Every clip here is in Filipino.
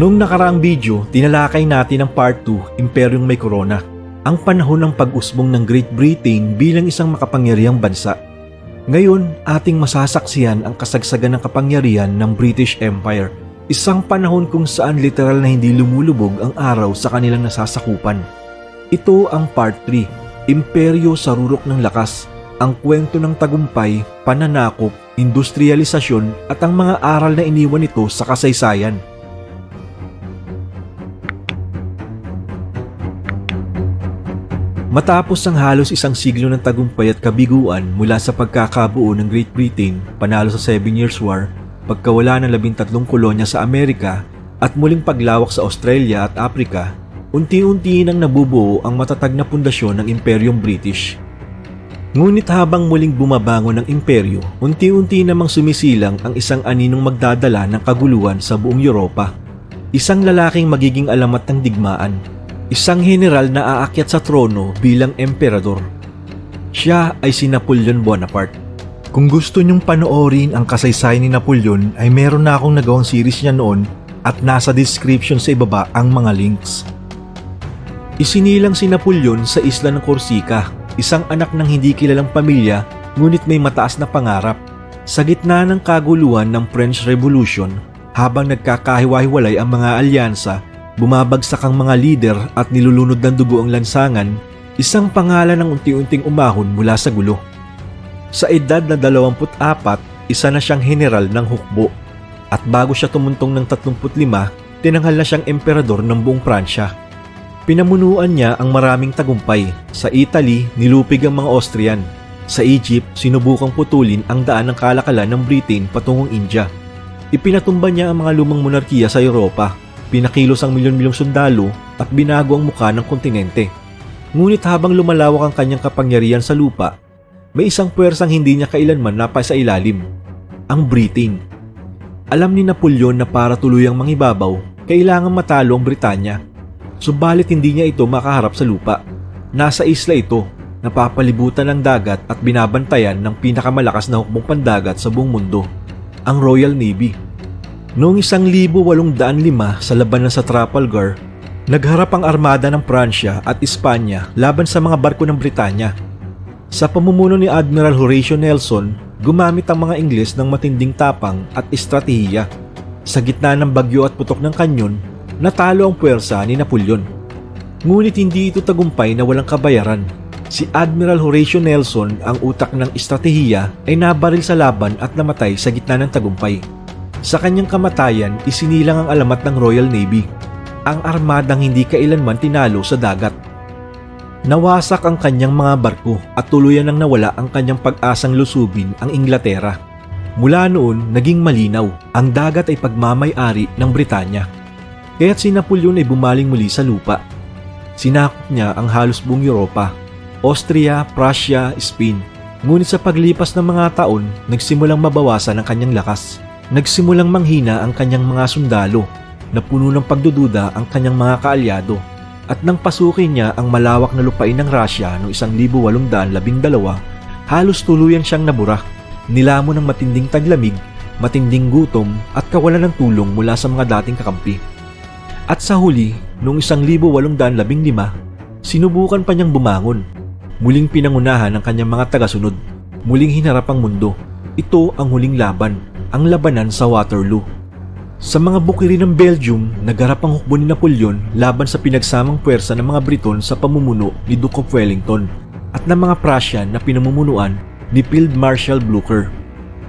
Noong nakaraang video, tinalakay natin ang part 2, Imperyong May Corona. Ang panahon ng pag-usbong ng Great Britain bilang isang makapangyarihang bansa. Ngayon, ating masasaksiyan ang kasagsagan ng kapangyarihan ng British Empire. Isang panahon kung saan literal na hindi lumulubog ang araw sa kanilang nasasakupan. Ito ang part 3, Imperyo sa Rurok ng Lakas, ang kwento ng tagumpay, pananakop, industrialisasyon at ang mga aral na iniwan nito sa kasaysayan. Matapos ang halos isang siglo ng tagumpay at kabiguan mula sa pagkakabuo ng Great Britain, panalo sa Seven Years' War, pagkawala ng labintatlong kolonya sa Amerika at muling paglawak sa Australia at Africa, unti-unti nang nabubuo ang matatag na pundasyon ng Imperyong British. Ngunit habang muling bumabangon ng imperyo, unti-unti namang sumisilang ang isang aninong magdadala ng kaguluhan sa buong Europa. Isang lalaking magiging alamat ng digmaan, isang general na aakyat sa trono bilang emperador. Siya ay si Napoleon Bonaparte. Kung gusto nyong panoorin ang kasaysayan ni Napoleon ay meron na akong nagawang series niya noon at nasa description sa ibaba ang mga links. Isinilang si Napoleon sa isla ng Corsica, isang anak ng hindi kilalang pamilya ngunit may mataas na pangarap. Sa gitna ng kaguluhan ng French Revolution, habang nagkakahiwa-hiwalay ang mga alyansa, bumabagsak ang mga lider at nilulunod ng dugo ang lansangan, isang pangalan ng unti-unting umahon mula sa gulo. Sa edad na 24, isa na siyang general ng hukbo. At bago siya tumuntong ng 35, tinanghal na siyang emperador ng buong Pransya. Pinamunuan niya ang maraming tagumpay. Sa Italy, nilupig ang mga Austrian. Sa Egypt, sinubukang putulin ang daan ng kalakalan ng Britain patungong India. Ipinatumba niya ang mga lumang monarkiya sa Europa. Pinakilos ang milyon-milyong sundalo at binago ang muka ng kontinente. Ngunit habang lumalawak ang kanyang kapangyarihan sa lupa, may isang puwersang hindi niya kailanman napasa ilalim. Ang Britain. Alam ni Napoleon na para tuluyang mangibabaw, kailangan matalo ang Britanya. Subalit hindi niya ito makaharap sa lupa. Nasa isla ito, napapalibutan ng dagat at binabantayan ng pinakamalakas na hukbong pandagat sa buong mundo, ang Royal Navy. Noong 1805 sa labanan sa Trafalgar, nagharap ang armada ng Pransya at Espanya laban sa mga barko ng Britanya. Sa pamumuno ni Admiral Horatio Nelson, gumamit ang mga Ingles ng matinding tapang at estratehiya. Sa gitna ng bagyo at putok ng kanyon, natalo ang puwersa ni Napoleon. Ngunit hindi ito tagumpay na walang kabayaran. Si Admiral Horatio Nelson, ang utak ng estratehiya, ay nabaril sa laban at namatay sa gitna ng tagumpay. Sa kanyang kamatayan, isinilang ang alamat ng Royal Navy, ang armadang hindi kailanman tinalo sa dagat. Nawasak ang kanyang mga barko at tuluyan nang nawala ang kanyang pag-asang lusubin ang Inglaterra. Mula noon, naging malinaw, ang dagat ay pagmamay-ari ng Britanya. Kaya't si Napoleon ay bumaling muli sa lupa. Sinakop niya ang halos buong Europa, Austria, Prussia, Spain. Ngunit sa paglipas ng mga taon, nagsimulang mabawasan ang kanyang lakas. Nagsimulang manghina ang kanyang mga sundalo, na puno ng pagdududa ang kanyang mga kaalyado. At nang pasukin niya ang malawak na lupain ng Russia noong 1812, halos tuluyan siyang nabura. Nilamon ng matinding taglamig, matinding gutom at kawalan ng tulong mula sa mga dating kakampi. At sa huli, noong 1815, sinubukan pa niyang bumangon. Muling pinangunahan ng kanyang mga tagasunod. Muling hinarap ang mundo. Ito ang huling laban, ang labanan sa Waterloo. Sa mga bukiri ng Belgium, nagarap ang hukbo ni Napoleon laban sa pinagsamang puwersa ng mga Briton sa pamumuno ni Duke of Wellington at ng mga Prussian na pinamumunuan ni Field Marshal Blucher.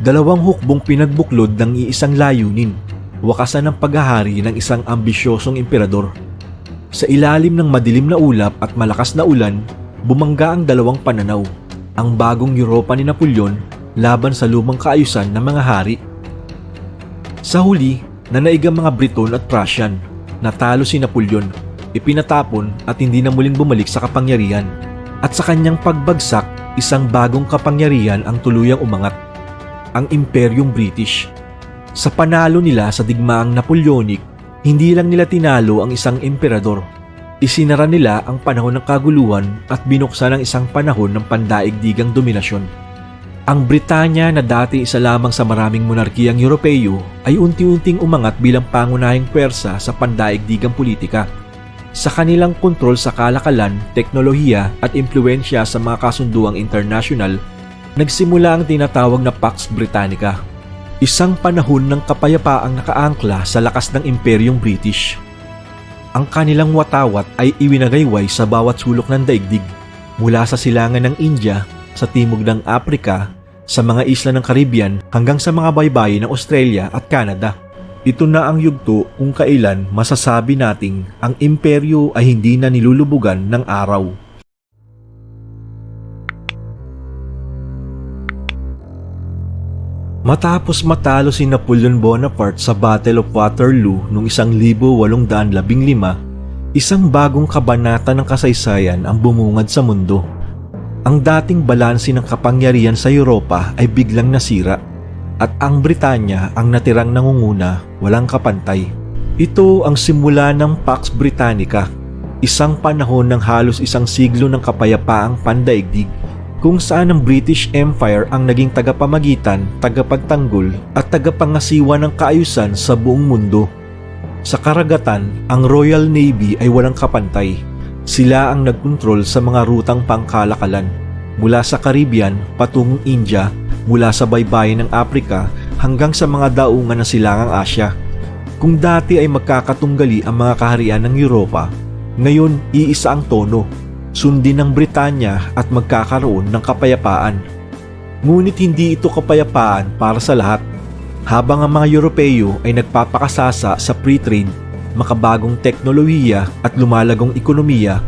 Dalawang hukbong pinagbuklod ng iisang layunin, wakasan ng paghahari ng isang ambisyosong emperador. Sa ilalim ng madilim na ulap at malakas na ulan, bumangga ang dalawang pananaw, ang bagong Europa ni Napoleon laban sa lumang kaayusan ng mga hari. Sa huli, nanaig ang mga Briton at Prussian. Natalo si Napoleon, ipinatapon at hindi na muling bumalik sa kapangyarihan. At sa kanyang pagbagsak, isang bagong kapangyarihan ang tuluyang umangat, ang Imperyong British. Sa panalo nila sa digmaang Napoleonic, hindi lang nila tinalo ang isang emperador. Isinara nila ang panahon ng kaguluhan at binuksan ang isang panahon ng pandaigdigang dominasyon. Ang Britanya na dati isa lamang sa maraming monarkiyang Europeo ay unti-unting umangat bilang pangunahing pwersa sa pandaigdigang politika. Sa kanilang kontrol sa kalakalan, teknolohiya at impluensya sa mga kasunduang internasyonal, nagsimula ang tinatawag na Pax Britannica. Isang panahon ng kapayapaang nakaangkla sa lakas ng imperyong British. Ang kanilang watawat ay iwinagayway sa bawat sulok ng daigdig, mula sa silangan ng India, sa timog ng Afrika, sa mga isla ng Caribbean hanggang sa mga baybayin ng Australia at Canada. Ito na ang yugto kung kailan masasabi nating ang imperyo ay hindi na nilulubugan ng araw. Matapos matalo si Napoleon Bonaparte sa Battle of Waterloo noong 1815, isang bagong kabanata ng kasaysayan ang bumungad sa mundo. Ang dating balanse ng kapangyarihan sa Europa ay biglang nasira at ang Britanya ang natirang nangunguna walang kapantay. Ito ang simula ng Pax Britannica, isang panahon ng halos isang siglo ng kapayapaang pandaigdig kung saan ang British Empire ang naging tagapamagitan, tagapagtanggol at tagapangasiwa ng kaayusan sa buong mundo. Sa karagatan, ang Royal Navy ay walang kapantay. Sila ang nagkontrol sa mga rutang pangkalakalan mula sa Caribbean patungong India, mula sa baybayin ng Africa hanggang sa mga daungan ng silangang Asya. Kung dati ay magkakatunggali ang mga kaharian ng Europa, ngayon iisa ang tono sundin ng Britanya at magkakaroon ng kapayapaan. Ngunit hindi ito kapayapaan para sa lahat. Habang ang mga Europeo ay nagpapakasasa sa free trade, makabagong teknolohiya at lumalagong ekonomiya,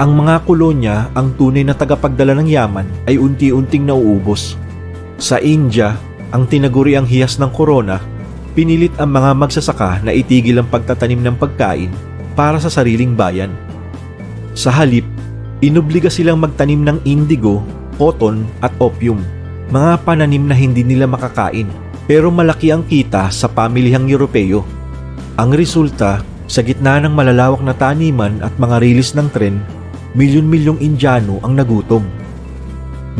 ang mga kolonya ang tunay na tagapagdala ng yaman ay unti-unting nauubos. Sa India, ang tinaguri ang hiyas ng korona, pinilit ang mga magsasaka na itigil ang pagtatanim ng pagkain para sa sariling bayan. Sa halip, Inobliga silang magtanim ng indigo, cotton at opium, mga pananim na hindi nila makakain pero malaki ang kita sa pamilihang Europeo. Ang resulta, sa gitna ng malalawak na taniman at mga rilis ng tren, milyon-milyong Indiano ang nagutom.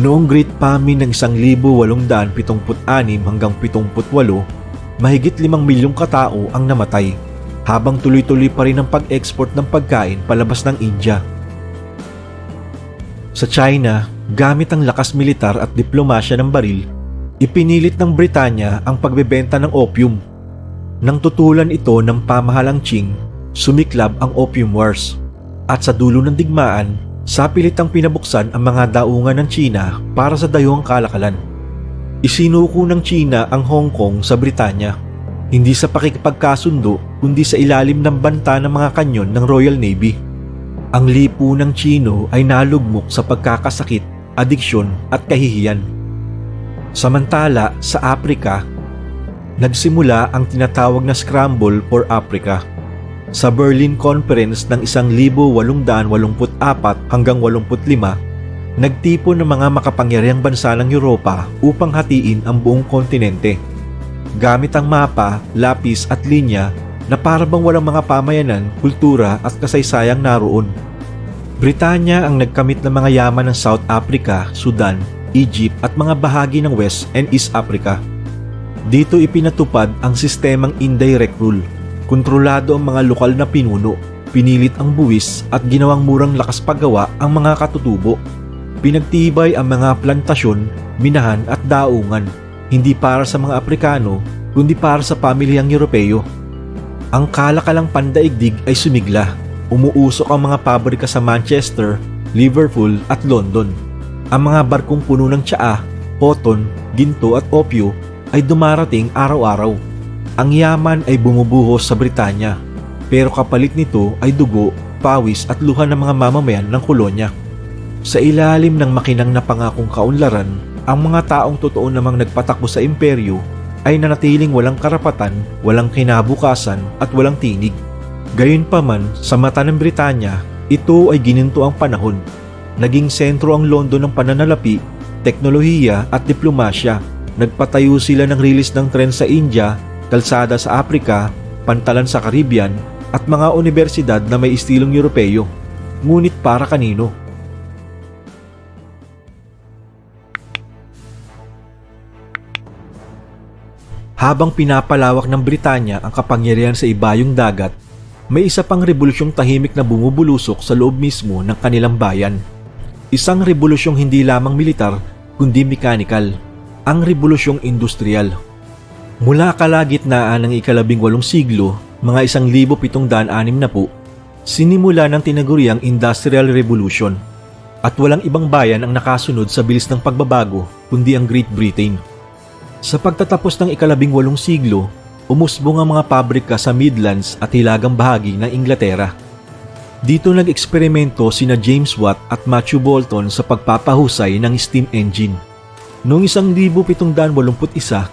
Noong Great Famine ng 1876 hanggang 78, mahigit 5 milyong katao ang namatay, habang tuloy-tuloy pa rin ang pag-export ng pagkain palabas ng India. Sa China, gamit ang lakas militar at diplomasya ng baril, ipinilit ng Britanya ang pagbebenta ng opium. Nang tutulan ito ng pamahalang Qing, sumiklab ang Opium Wars. At sa dulo ng digmaan, sapilit ang pinabuksan ang mga daungan ng China para sa dayuhang kalakalan. Isinuko ng China ang Hong Kong sa Britanya, hindi sa pakikipagkasundo kundi sa ilalim ng banta ng mga kanyon ng Royal Navy. Ang lipo ng Chino ay nalugmok sa pagkakasakit, adiksyon at kahihiyan. Samantala sa Afrika, nagsimula ang tinatawag na Scramble for Africa. Sa Berlin Conference ng 1884 hanggang 85, nagtipon ng mga makapangyarihang bansa ng Europa upang hatiin ang buong kontinente. Gamit ang mapa, lapis at linya na para bang walang mga pamayanan, kultura at kasaysayang naroon. Britanya ang nagkamit ng mga yaman ng South Africa, Sudan, Egypt at mga bahagi ng West and East Africa. Dito ipinatupad ang sistemang indirect rule. Kontrolado ang mga lokal na pinuno, pinilit ang buwis at ginawang murang lakas paggawa ang mga katutubo. Pinagtibay ang mga plantasyon, minahan at daungan, hindi para sa mga Aprikano, kundi para sa pamilyang Europeo. Ang kalakalang pandaigdig ay sumigla. Umuusok ang mga pabrika sa Manchester, Liverpool at London. Ang mga barkong puno ng tsaa, cotton, ginto at opyo ay dumarating araw-araw. Ang yaman ay bumubuhos sa Britanya, pero kapalit nito ay dugo, pawis at luha ng mga mamamayan ng kolonya. Sa ilalim ng makinang na pangakong kaunlaran, ang mga taong totoo namang nagpatakbo sa imperyo ay nanatiling walang karapatan, walang kinabukasan at walang tinig. Gayunpaman, sa mata ng Britanya, ito ay gininto ang panahon. Naging sentro ang London ng pananalapi, teknolohiya at diplomasya. Nagpatayo sila ng rilis ng tren sa India, kalsada sa Afrika, pantalan sa Caribbean at mga universidad na may istilong Europeo. Ngunit para kanino? Habang pinapalawak ng Britanya ang kapangyarihan sa ibayong dagat, may isa pang revolusyong tahimik na bumubulusok sa loob mismo ng kanilang bayan. Isang revolusyong hindi lamang militar kundi mechanical, ang revolusyong industrial. Mula kalagitnaan ng ikalabing walong siglo, mga isang libo pitong daan anim na po, sinimula ng tinaguriang Industrial Revolution at walang ibang bayan ang nakasunod sa bilis ng pagbabago kundi ang Great Britain. Sa pagtatapos ng ikalabing walong siglo, umusbong ang mga pabrika sa Midlands at hilagang bahagi ng Inglaterra. Dito nag-eksperimento sina James Watt at Matthew Boulton sa pagpapahusay ng steam engine. Noong 1781,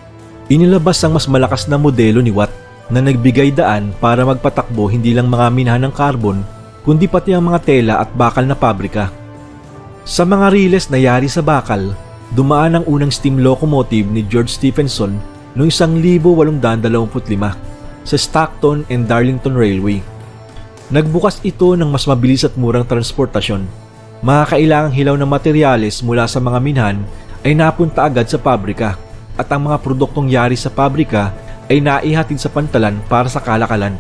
inilabas ang mas malakas na modelo ni Watt na nagbigay daan para magpatakbo hindi lang mga minahan ng carbon kundi pati ang mga tela at bakal na pabrika. Sa mga riles na yari sa bakal, dumaan ang unang steam locomotive ni George Stephenson noong 1825 sa Stockton and Darlington Railway. Nagbukas ito ng mas mabilis at murang transportasyon. Mga kailangang hilaw na materyales mula sa mga minhan ay napunta agad sa pabrika at ang mga produktong yari sa pabrika ay naihatid sa pantalan para sa kalakalan.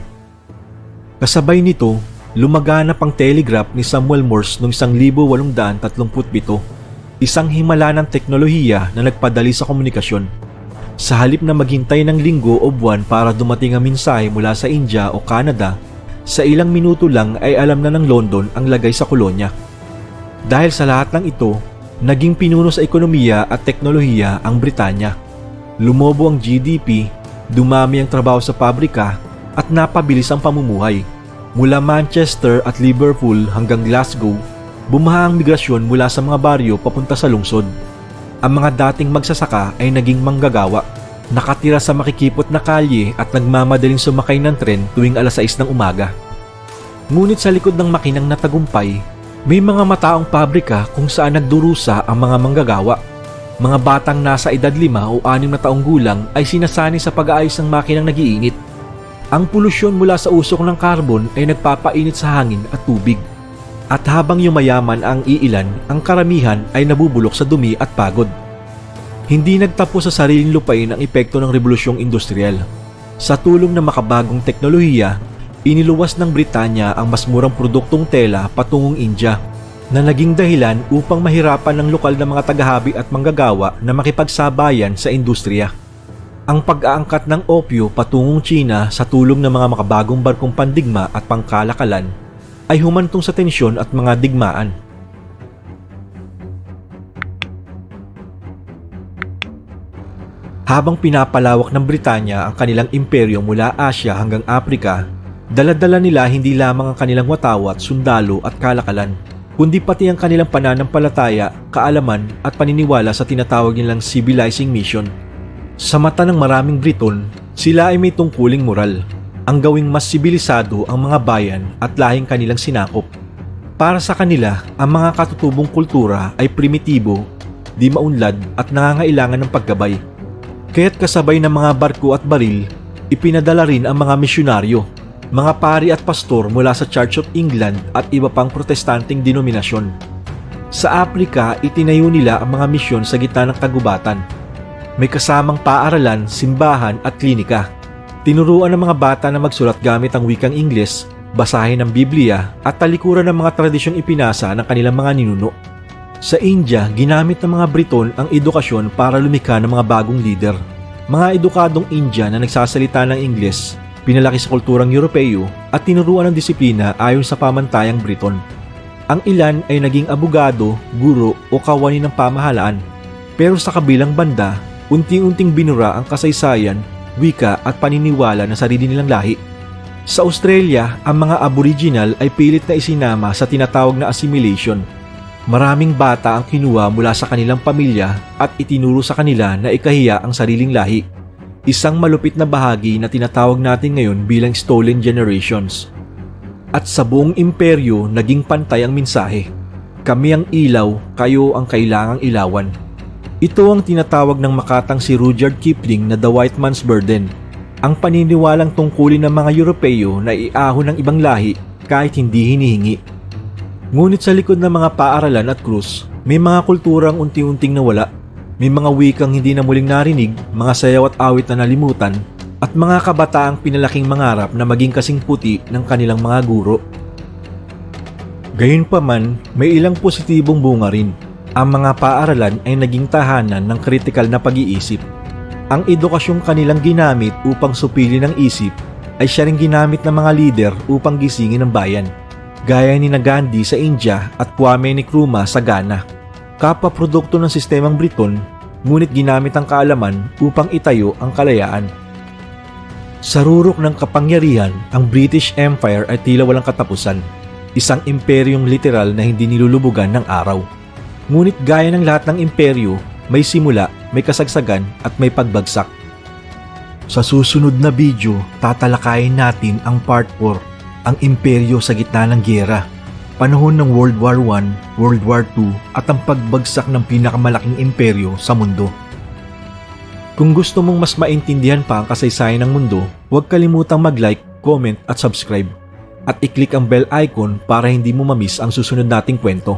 Kasabay nito, lumaganap ang telegraph ni Samuel Morse noong 1837, isang himala ng teknolohiya na nagpadali sa komunikasyon. Sa halip na maghintay ng linggo o buwan para dumating ang mensahe mula sa India o Canada, sa ilang minuto lang ay alam na ng London ang lagay sa kolonya. Dahil sa lahat ng ito, naging pinuno sa ekonomiya at teknolohiya ang Britanya. Lumobo ang GDP, dumami ang trabaho sa pabrika at napabilis ang pamumuhay. Mula Manchester at Liverpool hanggang Glasgow, bumaha ang migrasyon mula sa mga baryo papunta sa lungsod. Ang mga dating magsasaka ay naging manggagawa, nakatira sa makikipot na kalye at nagmamadaling sumakay ng tren tuwing alas 6 ng umaga. Ngunit sa likod ng makinang natagumpay, may mga mataong pabrika kung saan nagdurusa ang mga manggagawa. Mga batang nasa edad 5 o 6 na taong gulang ay sinasani sa pag-aayos ng makinang nagiinit. Ang polusyon mula sa usok ng carbon ay nagpapainit sa hangin at tubig. At habang yumayaman ang iilan, ang karamihan ay nabubulok sa dumi at pagod. Hindi nagtapos sa sariling lupain ang epekto ng revolusyong industrial. Sa tulong ng makabagong teknolohiya, iniluwas ng Britanya ang mas murang produktong tela patungong India na naging dahilan upang mahirapan ng lokal na mga tagahabi at manggagawa na makipagsabayan sa industriya. Ang pag-aangkat ng opyo patungong China sa tulong ng mga makabagong barkong pandigma at pangkalakalan ay humantong sa tensyon at mga digmaan. Habang pinapalawak ng Britanya ang kanilang imperyo mula Asya hanggang Afrika, daladala nila hindi lamang ang kanilang watawat, sundalo at kalakalan, kundi pati ang kanilang pananampalataya, kaalaman at paniniwala sa tinatawag nilang civilizing mission. Sa mata ng maraming Briton, sila ay may tungkuling moral, ang gawing mas sibilisado ang mga bayan at lahing kanilang sinakop. Para sa kanila, ang mga katutubong kultura ay primitibo, di maunlad at nangangailangan ng paggabay. Kaya't kasabay ng mga barko at baril, ipinadala rin ang mga misyonaryo, mga pari at pastor mula sa Church of England at iba pang protestanteng denominasyon. Sa Afrika, itinayo nila ang mga misyon sa gitna ng kagubatan. May kasamang paaralan, simbahan at klinika. Tinuruan ng mga bata na magsulat gamit ang wikang Ingles, basahin ang Biblia at talikuran ng mga tradisyong ipinasa ng kanilang mga ninuno. Sa India, ginamit ng mga Briton ang edukasyon para lumikha ng mga bagong leader. Mga edukadong India na nagsasalita ng Ingles, pinalaki sa kulturang Europeo at tinuruan ng disiplina ayon sa pamantayang Briton. Ang ilan ay naging abogado, guro o kawani ng pamahalaan. Pero sa kabilang banda, unting-unting binura ang kasaysayan, wika at paniniwala ng sarili nilang lahi. Sa Australia, ang mga aboriginal ay pilit na isinama sa tinatawag na assimilation – Maraming bata ang kinuha mula sa kanilang pamilya at itinuro sa kanila na ikahiya ang sariling lahi. Isang malupit na bahagi na tinatawag natin ngayon bilang stolen generations. At sa buong imperyo naging pantay ang mensahe. Kami ang ilaw, kayo ang kailangang ilawan. Ito ang tinatawag ng makatang si Rudyard Kipling na The White Man's Burden. Ang paniniwalang tungkulin ng mga Europeo na iahon ng ibang lahi kahit hindi hinihingi. Ngunit sa likod ng mga paaralan at krus, may mga kulturang unti-unting nawala. May mga wikang hindi na muling narinig, mga sayaw at awit na nalimutan, at mga kabataang pinalaking mangarap na maging kasing puti ng kanilang mga guro. Gayunpaman, may ilang positibong bunga rin. Ang mga paaralan ay naging tahanan ng kritikal na pag-iisip. Ang edukasyong kanilang ginamit upang supili ng isip ay siya rin ginamit ng mga lider upang gisingin ang bayan. Gaya ni Gandhi sa India at Kwame Nkrumah sa Ghana. Kapwa-produkto ng sistemang Briton, ngunit ginamit ang kaalaman upang itayo ang kalayaan. Sa rurok ng kapangyarihan, ang British Empire ay tila walang katapusan. Isang imperyong literal na hindi nilulubugan ng araw. Ngunit gaya ng lahat ng imperyo, may simula, may kasagsagan at may pagbagsak. Sa susunod na video, tatalakayin natin ang part 4, ang imperyo sa gitna ng giyera. Panahon ng World War I, World War II at ang pagbagsak ng pinakamalaking imperyo sa mundo. Kung gusto mong mas maintindihan pa ang kasaysayan ng mundo, huwag kalimutang mag-like, comment at subscribe. At i-click ang bell icon para hindi mo mamiss ang susunod nating kwento.